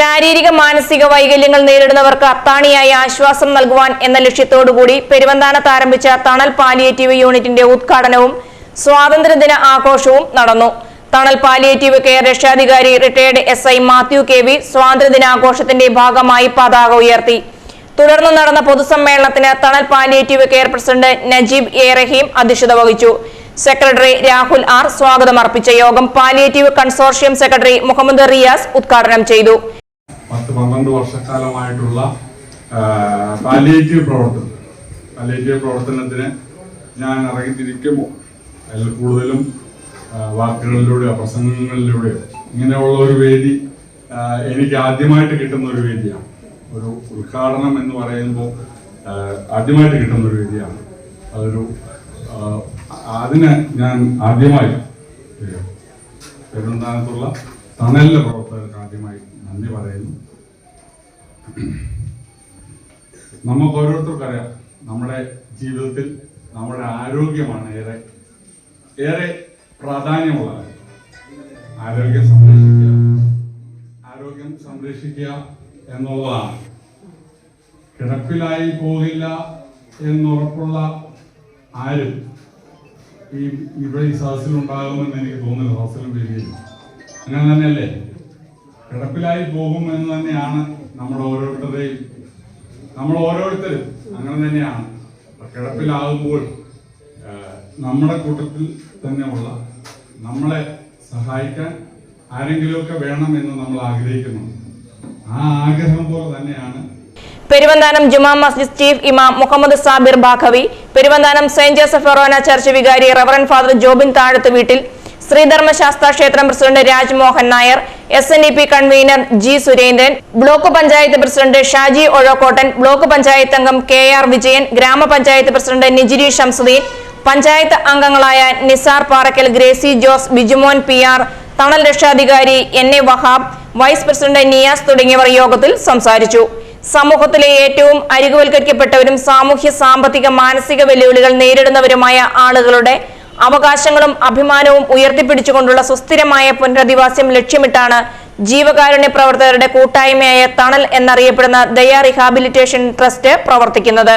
ശാരീരിക മാനസിക വൈകല്യങ്ങൾ നേരിടുന്നവർക്ക് അത്താണിയായി ആശ്വാസം നൽകുവാൻ എന്ന ലക്ഷ്യത്തോടുകൂടി പെരുവന്താനത്ത് ആരംഭിച്ച തണൽ പാലിയേറ്റീവ് യൂണിറ്റിന്റെ ഉദ്ഘാടനവും സ്വാതന്ത്ര്യദിന ആഘോഷവും നടന്നു. തണൽ പാലിയേറ്റീവ് കെയർ രക്ഷാധികാരി retired S I Mathew K V സ്വാതന്ത്ര്യദിനാഘോഷത്തിന്റെ ഭാഗമായി പതാക ഉയർത്തി. തുടർന്ന് നടന്ന പൊതുസമ്മേളനത്തിന് Thanal palliative care president Najeeb A Raheem അധ്യക്ഷത വഹിച്ചു. സെക്രട്ടറി രാഹുൽ ആർ സ്വാഗതം അർപ്പിച്ച യോഗം palliative consortium secretary Muhammad Riyas ഉദ്ഘാടനം ചെയ്തു. പത്ത് പന്ത്രണ്ട് വർഷക്കാലമായിട്ടുള്ള പാലിയേറ്റീവ് പ്രവർത്തനം. പാലിയേറ്റീവ് പ്രവർത്തനത്തിന് ഞാൻ ഇറങ്ങിത്തിരിക്കുമ്പോൾ അതിൽ കൂടുതലും വാക്കുകളിലൂടെയോ പ്രസംഗങ്ങളിലൂടെയോ ഇങ്ങനെയുള്ള ഒരു വേദി എനിക്ക് ആദ്യമായിട്ട് കിട്ടുന്ന ഒരു വേദിയാണ്. ഒരു ഉദ്ഘാടനം എന്ന് പറയുമ്പോൾ ആദ്യമായിട്ട് കിട്ടുന്ന ഒരു വേദിയാണ്. അതൊരു അതിന് ഞാൻ ആദ്യമായി പെരുന്താനത്തുള്ള തണലിലെ പ്രവർത്തകർക്ക് ആദ്യമായി നന്ദി പറയുന്നു. നമുക്ക് ഓരോരുത്തർക്കും അറിയാം നമ്മുടെ ജീവിതത്തിൽ നമ്മുടെ ആരോഗ്യമാണ് ഏറെ ഏറെ പ്രാധാന്യമുള്ള കാര്യം. ആരോഗ്യം സംരക്ഷിക്കുക ആരോഗ്യം സംരക്ഷിക്കുക എന്നുള്ളതാണ്. കിടപ്പിലായി പോകില്ല എന്നുറപ്പുള്ള ആരും ഈ ഇവിടെ ഈ സദസ്സിലുണ്ടാകുമെന്ന് എനിക്ക് തോന്നുന്നില്ല സദസ്സിലും വരികയില്ല അങ്ങനെ തന്നെയല്ലേ? കിടപ്പിലായി പോകും എന്ന് തന്നെയാണ് നമ്മൾ ഓരോരുത്തരുടെയും നമ്മൾ ഓരോരുത്തരും അങ്ങനെ തന്നെയാണ്. കിടപ്പിലാകുമ്പോൾ നമ്മുടെ കൂട്ടത്തിൽ തന്നെയുള്ള നമ്മളെ സഹായിക്കാൻ ആരെങ്കിലുമൊക്കെ വേണം എന്ന് നമ്മൾ ആഗ്രഹിക്കുന്നു. ആ ആഗ്രഹം പോലെ തന്നെയാണ് പെരുവന്താനം ജുമാ മസ്ജിദ് ചീഫ് ഇമാം Muhammad Sabir Baqavi Peruvanthanam saint Joseph forane church വികാരി റവറൻ ഫാദർ ജോബിൻ താഴത്ത് വീട്ടിൽ ശ്രീധർമ്മശാസ്ത്ര ക്ഷേത്രം president Rajmohan Nair S N E P convener G Surendran block panchayat president Shaji Ozhakkottan block panchayat അംഗം കെ ആർ വിജയൻ ഗ്രാമപഞ്ചായത്ത് പ്രസിഡന്റ് നിജിരി ഷംസുദ്ദീൻ പഞ്ചായത്ത് അംഗങ്ങളായ Nisar Parakkal Gracy Jose Bijumon P R Thanal രക്ഷാധികാരി N A Wahab vice president Niyas തുടങ്ങിയവർ യോഗത്തിൽ സംസാരിച്ചു. സമൂഹത്തിലെ ഏറ്റവും അരികുവൽക്കരിക്കപ്പെട്ടവരും സാമൂഹ്യ സാമ്പത്തിക മാനസിക വെല്ലുവിളികൾ നേരിടുന്നവരുമായ ആളുകളുടെ അവകാശങ്ങളും അഭിമാനവും ഉയർത്തിപ്പിടിച്ചുകൊണ്ടുള്ള സുസ്ഥിരമായ പുനരധിവാസ്യം ലക്ഷ്യമിട്ടാണ് ജീവകാരുണ്യ പ്രവർത്തകരുടെ കൂട്ടായ്മയായ തണൽ എന്നറിയപ്പെടുന്ന ദയാ റിഹാബിലിറ്റേഷൻ ട്രസ്റ്റ് പ്രവർത്തിക്കുന്നത്.